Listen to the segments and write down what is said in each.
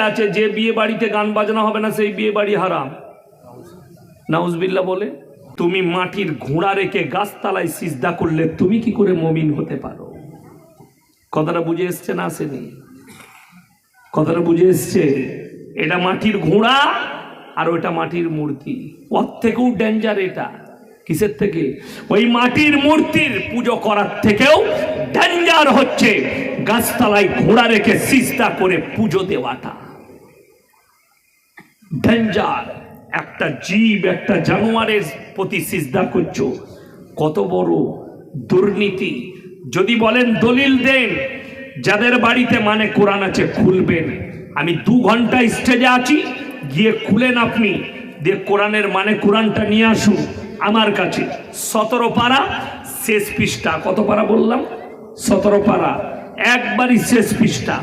আছে, যে বিয়ে বাড়িতে গান বাজনা হবে না, সেই বিয়ে বাড়ি হারাম। নাউজবিল্লা বলে, তুমি মাটির ঘোড়া রেখে গাছতলায় সিজদা করলে তুমি কি করে মমিন হতে পারো? কথাটা বুঝে এসছে না আসেনি? কথাটা বুঝে এসছে, এটা মাটির ঘোড়া আর ওটা মাটির মূর্তি। ওর থেকেও ডেঞ্জার এটা। কিসের থেকে? ওই মাটির মূর্তির পুজো করার থেকেও ডেঞ্জার হচ্ছে গাছতলায় ঘোড়া রেখে সিজদা করে পুজো দেওয়াটা। ডেঞ্জার একটা জীব, একটা জানোয়ারের প্রতি সিজদা করছ। কত বড় দুর্নীতি। যদি বলেন দলিল দেন, যাদের বাড়িতে মানে কোরআন আছে, খুলবেন। আমি দু ঘণ্টা স্টেজে আছি, গিয়ে খুলেন আপনি। দিয়ে কোরআনের মানে কোরআনটা নিয়ে আসুন আমার কাছে। সতেরো পারা শেষ পৃষ্ঠা। কত পারা বললাম? সতেরো পারা। একবারই শেষ পৃষ্ঠা।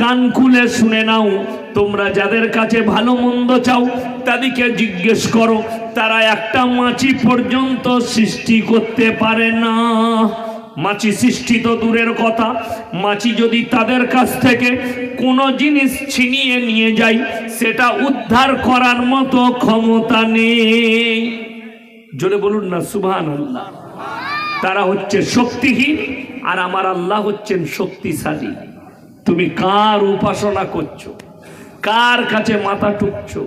কান খুলে শুনে নাও। তোমরা যাদের কাছে ভালো মন্দ চাও, তাদেরকে জিজ্ঞেস করো। তারা একটা মাছি পর্যন্ত সৃষ্টি করতে পারে না। মাছি সৃষ্টি তো দূরের কথা। মাছি যদি তাদের কাছ থেকে কোনো জিনিস ছিনিয়ে নিয়ে যায়, সেটা উদ্ধার করার মতো ক্ষমতা নেই। জোরে বলুন না সুবহান আল্লাহ তারা হচ্ছে শক্তিহীন, আর আমার আল্লাহ হচ্ছেন শক্তিশালী। তুমি কার উপাসনা করছ? কার কাছে মাথা টুকছো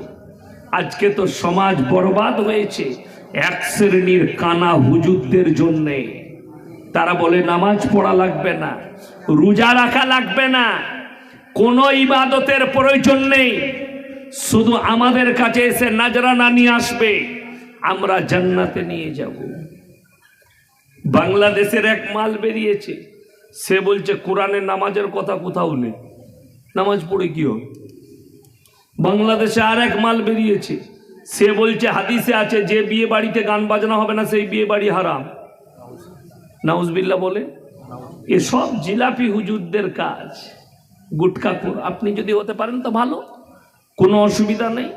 আজকে তো সমাজ বরবাদ হয়েছে এক শ্রেণির কানা হুজুরদের জন্যে। তারা বলে, নামাজ পড়া লাগবে না, রোজা রাখা লাগবে না, কোনো ইবাদতের প্রয়োজন নেই। শুধু আমাদের কাছে এসে নাজরানা নিয়ে আসবে, আমরা জান্নাতে নিয়ে যাব। বাংলাদেশের এক মাল বেরিয়েছে। সে বলছে, কোরআনের নামাজের কথা কোথাও নেই। নামাজ পড়ে কি হবে? বাংলাদেশে আর এক মাল বেরিয়েছে। সে বলছে, হাদিসে আছে, যে বিয়ে বাড়িতে গান বাজনা হবে না, সেই বিয়ে বাড়ি হারাম। নাউজবিল্লা বলে এসব জিলাপি হুজুরদের কাজ। গুটকাকুর আপনি যদি হতে পারেন তো ভালো, কোনো অসুবিধা নেই।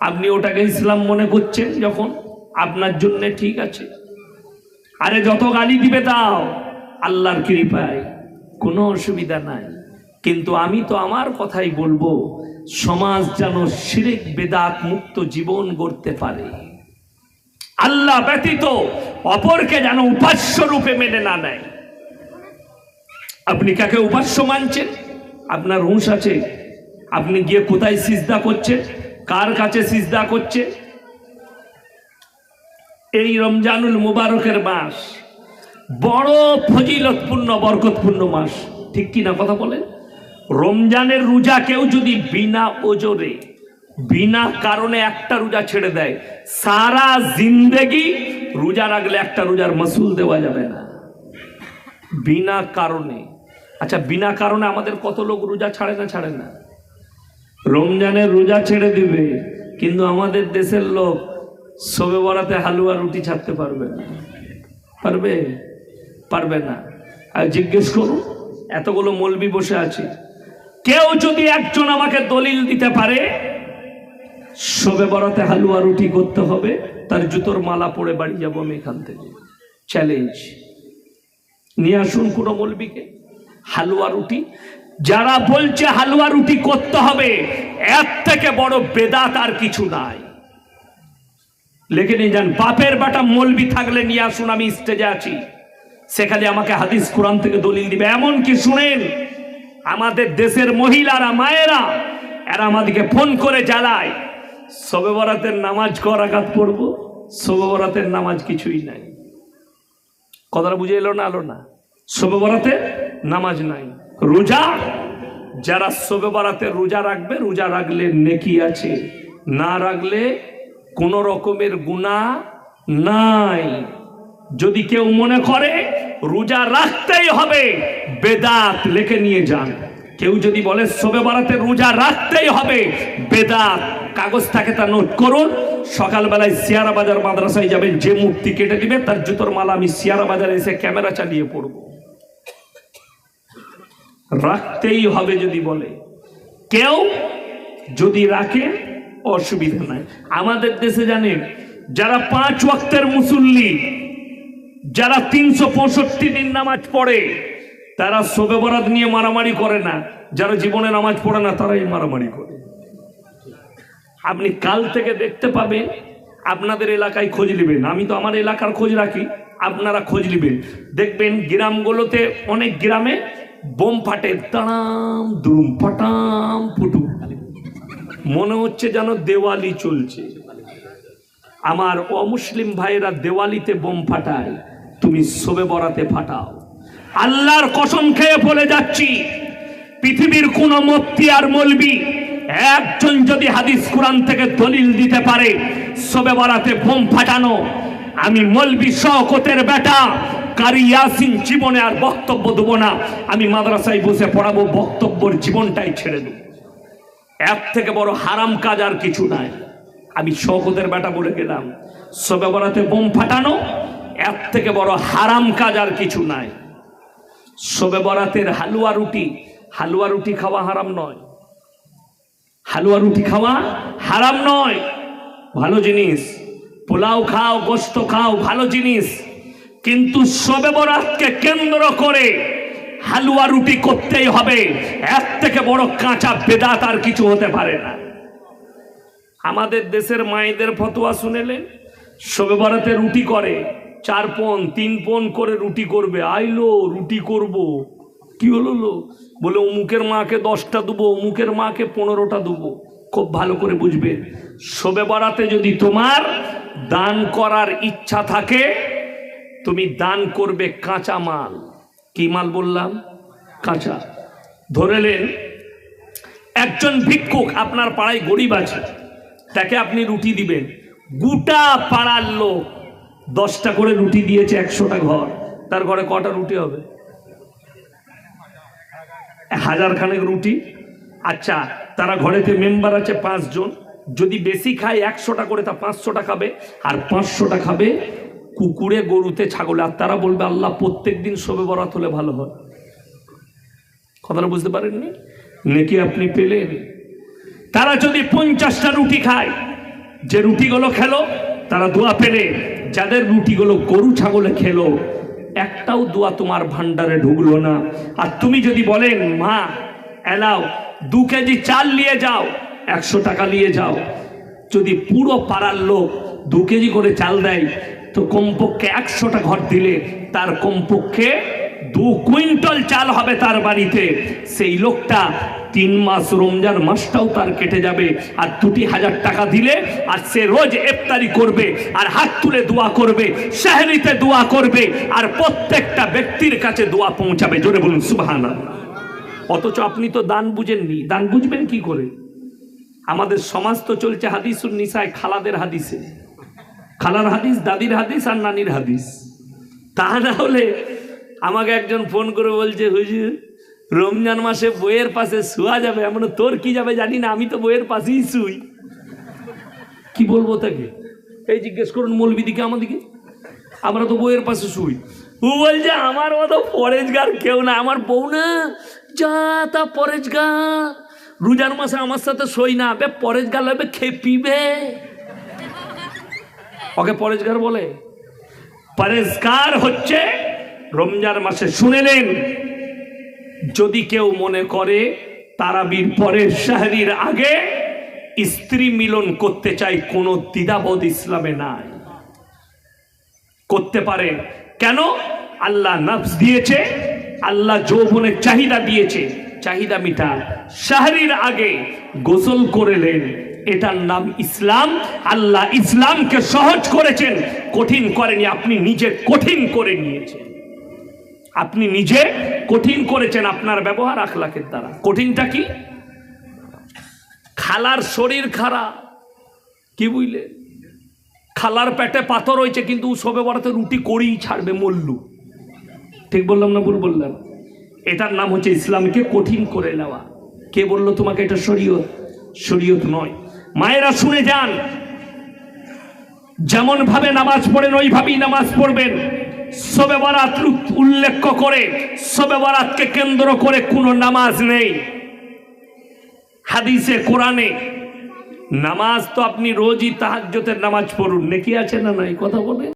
আপনি ওটাকে ইসলাম মনে করছেন যখন, আপনার জন্যে ঠিক আছে। আরে যত গালি দিবে দাও আল্লাহর কৃপায় কোনো অসুবিধা নাই। কিন্তু আমি তো আমার কথাই বলব, সমাজ যেন শিরিক বেদাত মুক্ত জীবন গড়তে পারে। আল্লাহ ব্যতীত অপরকে যেন উপাস্য রূপে মেনে না নেয়। আপনি কাকে উপাস্য মানছেন? আপনার হুঁশ আছে। আপনি গিয়ে কোথায় সিজদা করছেন? কার কাছে সিজদা করছে এই রমজানুল মুবারকের মাস বড় ফজিলতপূর্ণ, বরকতপূর্ণ মাস। ঠিক কি না কথা বলেন রমজানের রোজা কেউ যদি বিনা ওজরে, বিনা কারণে একটা রোজা ছেড়ে দেয়, সারা জিন্দেগি রোজা রাখলে একটা রোজার মাসুল দেওয়া যাবে না। বিনা কারণে। আচ্ছা বিনা কারণে আমাদের কত লোক রোজা ছাড়ে না ছাড়ে না? রমজানের রোজা ছেড়ে দিবে, কিন্তু আমাদের দেশের লোক সবে বরাতে হালুয়া রুটি ছাড়তে পারবে না। পারবে? পারবে না। আর জিজ্ঞেস করুন, এতগুলো মলবি বসে আছে। কেউ যদি একজন আমাকে দলিল দিতে পারে সবে বরাতে হালুয়া রুটি করতে হবে, তার জুতোর মালা পরে বাড়ি যাব আমি এখান থেকে। চ্যালেঞ্জ নিয়ে আসুন কোনো মলবিকে। হালুয়া রুটি। যারা বলছে হালুয়া রুটি করতে হবে, এর থেকে বড় বেদাত আর কিছু নাই। লেখে নিয়ে যান, বাপের বাটা মলবি থাকলে নিয়ে আসুন, আমি স্টেজে আছি। সেখানে আমাকে হাদিস কোরআন থেকে দলিল দিবে। এমন কি শুনেন, আমাদের দেশের মহিলারা, মায়েরা, এরা আমাদেরকে ফোন করে জ্বালায় সবে বরাতের নামাজ করাঘাত পড়ব? সবে বরাতের নামাজ কিছুই নাই। কথাটা বুঝে এলো না আলো না। শোবে বরাতে নামাজ নাই। রোজা? যারা শোবে বরাতে রোজা রাখবে, রোজা রাখলে নেকি আছে। না রাখলে কোনো রকমের গুণা নাই। যদি কেউ মনে করে রোজা রাখতেই হবে। বেদাত লেখে নিয়ে যান। কেউ যদি বলে, শোবে বরাতে রোজা রাখতেই হবে। বেদাত, কাগজ থাকে তা নোট করুন। সকালবেলায় সিয়ারা বাজার মাদ্রাসায় যাবেন যে মূর্তি কেটে দিবে, তার জুতোর মালা আমি সিয়ারা বাজারে এসে ক্যামেরা চালিয়ে পড়ব। রাখতেই হবে যদি বলে। কেউ যদি রাখে, অসুবিধা নাই। আমাদের দেশে জানেন, যারা পাঁচ ওয়াক্তের মুসল্লি যারা তিনশো পঁয়ষট্টি দিন নামাজ পড়ে, তারা শোবে বরাত নিয়ে মারামারি করে না। যারা জীবনে নামাজ পড়ে না, তারাই মারামারি করে। আপনি কাল থেকে দেখতে পাবেন, আপনাদের এলাকায় খোঁজ নেবেন। আমি তো আমার এলাকার খোঁজ রাখি, আপনারা খোঁজ নেবেন। দেখবেন গ্রামগুলোতে অনেক গ্রামে বোম ফাটে তাড়াম দুম, ফাটাম ফুটু মনে হচ্ছে যেন দেওয়ালি চলছে। আমার অমুসলিম ভাইয়েরা দেওয়ালিতে বোম ফাটায়। তুমি শোবে বরাতে ফাটাও। আল্লাহর কসম খেয়ে বলে যাচ্ছি। পৃথিবীর কোন মত্তি আর মলবি একজন যদি হাদিস কোরআন থেকে দলিল দিতে পারে, শোবে বরাতে বোম ফাটানো। আমি মলবি শকতের বেটা, কারি ইয়াসিন জীবনে আর বক্তব্য দেবো না। আমি মাদ্রাসায় বসে পড়াবো, বক্তব্যর জীবনটাই ছেড়ে দেবো। এক থেকে বড় হারাম কাজ আর কিছু নাই। আমি শকতের বেটা বলে গেলাম সবে বরাতে বোম ফাটানো এর থেকে বড় হারাম কাজ আর কিছু নাই। শোবে বরাতের হালুয়া রুটি হালুয়া রুটি খাওয়া হারাম নয়। হালুয়া রুটি খাওয়া হারাম নয়। ভালো জিনিস। পোলাও খাও, গোস্ত খাও, ভালো জিনিস। কিন্তু সবে বরাতকে কেন্দ্র করে হালুয়া রুটি করতেই হবে। এর থেকে বড় কাঁচা বেদাত আর কিছু হতে পারে না। আমাদের দেশের মায়েদের ফতোয়া শুনেলেন? শোবে বরাতে রুটি করে। চার পন তিন পন করে রুটি করবে। আইলো রুটি করব। কি হলো লো? বলে, অমুকের মাকে দশটা দেবো, অমুকের মাকে পনেরোটা দেবো। খুব ভালো করে বুঝবে। শোবে বরাতে যদি তোমার দান করার ইচ্ছা থাকে, তুমি দান করবে কাঁচা মাল। কি মাল বললাম? কাঁচা। ধরেলেন একজন ভিক্ষুক আপনার পাড়ায় গরিব আছে, তাকে আপনি রুটি দিবেন। গোটা পাড়ার লোক দশটা করে রুটি দিয়েছে একশোটা ঘর। তার ঘরে কটা রুটি হবে? হাজার খানেক রুটি। আচ্ছা তারা ঘরেতে মেম্বার আছে পাঁচজন। যদি বেশি খায় একশোটা করে, তা পাঁচশোটা খাবে। আর পাঁচশোটা খাবে কুকুরে, গরুতে, ছাগলে। আর তারা বলবে, আল্লাহ প্রত্যেক দিন শোবে বরাত হলে ভালো হয়। কথাটা বুঝতে পারেননি? নেকি আপনি পেলেন? তারা যদি পঞ্চাশটা রুটি খায়, যে রুটিগুলো খেলো, তারা দোয়া পেলে। যাদের রুটিগুলো গরু ছাগলে খেলো, একটাও দোয়া তোমার ভান্ডারে ঢুকলো না। আর তুমি যদি বলেন মা, এলাও, দু কেজি চাল নিয়ে যাও, একশো টাকা নিয়ে যাও। যদি পুরো পাড়ার লোক দু কেজি করে চাল দেয়, তো কমপক্ষে একশোটা ঘর দিলে তার কমপক্ষে দু কুইন্টাল চাল হবে তার বাড়িতে। সেই লোকটা তিন মাস রমজান মাসটাও তার কেটে যাবে, আর দুটি হাজার টাকা দিলে, আর সে রোজ ইফতারি করবে, আর হাত তুলে দোয়া করবে শাহরিতে দোয়া করবে, আর প্রত্যেকটা ব্যক্তির কাছে দোয়া পৌঁছাবে। জোরে বলুন সুবাহানা অথচ আপনি তো দান বুঝেননি। দান বুঝবেন কি করে? আমাদের সমাজ তো চলছে হাদিসুন নিসায়, খালাদের হাদিসে। খালার হাদিস, দাদির হাদিস, আর নানির হাদিস। তা না হলে আমাকে একজন ফোন করে বলছে, হুজুর, রমজান মাসে বইয়ের পাশে শোয়া যাবে, এমন তোর কি যাবে জানি না, আমি তো বইয়ের পাশেই শুই। কি বলব তাকে? এই জিজ্ঞেস করুন মৌলবিদিকে আমাদিকে আমরা তো বইয়ের পাশে শুই। ও বলছে, আমার মতো পরেজগার কেউ না, আমার বউ না। যা তা পরেজগার। রোজার মাসে আমার সাথে সই না, বে পরেজগার লাগবে, খেপিবে। ওকে পরেজগার বলে, পরেজগার হচ্ছে রমজান মাসে শুনেলেন যদি কেউ মনে করে তারাবির পরে শাহরির আগে স্ত্রী মিলন করতে চাই কোনো দ্বিধাবোধ ইসলামে নাই। করতে পারে। কেন? আল্লাহ নফস দিয়েছে, আল্লাহ যৌবনের চাহিদা দিয়েছে। চাহিদা মিটা শাহরির আগে গোসল করেলেন এটার নাম ইসলাম। আল্লাহ ইসলামকে সহজ করেছেন, কঠিন করেনি, আপনি নিজে কঠিন করে নিয়েছেন। আপনি নিজে কঠিন করেছেন আপনার ব্যবহার আখলাকের দ্বারা। কঠিনটা কি? খালার শরীর খারাপ। কি বুঝলে? খালার পেটে পাথর হয়েছে, কিন্তু সবে বড়াতে রুটি করেই ছাড়বে, মল্লু। ঠিক বললাম না ভুল বললাম? এটার নাম হচ্ছে ইসলামকে কঠিন করে নেওয়া। কে বলল তোমাকে এটা শরীয়ত? শরীয়ত নয়। মায়েরা শুনে যান। যেমন ভাবে নামাজ পড়েন, ওইভাবেই নামাজ পড়বেন। সবে বারাত উল- উল্লেখ করে, সবে বারাতকে কেন্দ্র করে কোনো নামাজ নেই। হাদিসে কোরআনে নামাজ তো আপনি রোজই তাহাজ্যতের নামাজ পড়ুন। নেকি আছে না নাই? কথা বলে